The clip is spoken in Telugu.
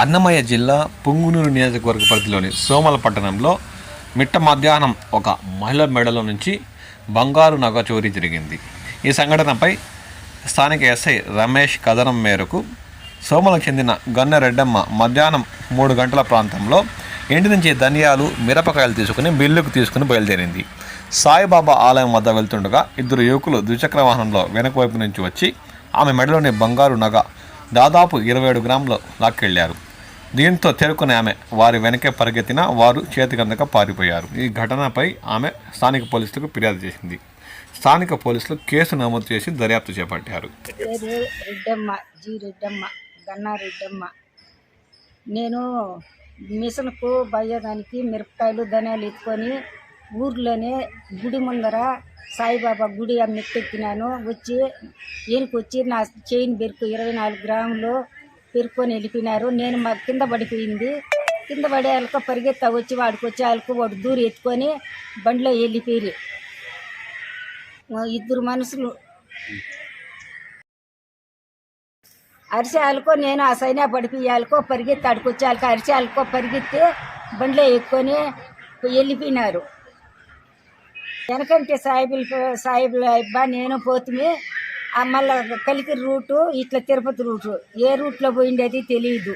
అన్నమయ్య జిల్లా పుంగునూరు నియోజకవర్గ పరిధిలోని సోమల పట్టణంలో మిట్ట మధ్యాహ్నం ఒక మహిళ మెడలో నుంచి బంగారు నగ చోరీ జరిగింది. ఈ సంఘటనపై స్థానిక ఎస్ఐ రమేష్ కథనం మేరకు సోమలకు చెందిన గన్నె రెడ్డమ్మ మధ్యాహ్నం మూడు గంటల ప్రాంతంలో ఇంటి నుంచి ధనియాలు మిరపకాయలు తీసుకుని బిల్లుకు తీసుకుని బయలుదేరింది. సాయిబాబా ఆలయం వద్ద వెళ్తుండగా ఇద్దరు యువకులు ద్విచక్ర వాహనంలో వెనక వైపు నుంచి వచ్చి ఆమె మెడలోని బంగారు నగ దాదాపు ఇరవై ఏడు గ్రాములు లాక్కెళ్ళారు. దీంతో తేరుకునే ఆమె వారి వెనకే పరిగెత్తిన వారు చేతికందక పారిపోయారు. ఈ ఘటనపై ఆమె స్థానిక పోలీసులకు ఫిర్యాదు చేసింది. స్థానిక పోలీసులు కేసు నమోదు చేసి దర్యాప్తు చేపట్టారు. రెడ్డమ్మ జి రెడ్డమ్మ గన్నా రెడ్డమ్మ. నేను మిషన్కు బయ్యడానికి మిరపకాయలు ధనియాలు ఎత్తుకొని ఊర్లోనే గుడి ముందర సాయిబాబా గుడి ఆ మెట్టెక్కినాను. వచ్చి ఈయనకు వచ్చి నా చైన్ బెరుకు ఇరవై నాలుగు గ్రాములు పెరుక్కొని వెళ్ళిపోయినారు. నేను మా కింద పడిపోయింది. కింద పడే వాళ్ళకి పరిగెత్తా వచ్చి వాడికి వచ్చి వాళ్ళకు వాడు దూరి ఎత్తుకొని బండిలో వెళ్ళిపోయి ఇద్దరు మనుషులు. అరిసెలకో నేను ఆ సైనా పడిపోయాలకో పరిగెత్తి ఆడుకొచ్చాలకో అరిసెలకో పరిగెత్తి బండిలో ఎక్కుకొని వెళ్ళిపోయినారు. వెనకంటే సాయిబుల్ సాయిబుల అబ్బా నేను పోతుమే. మళ్ళీ కలికి రూటు ఇట్లా తిరుపతి రూటు. ఏ రూట్లో పోయిండేది తెలియదు.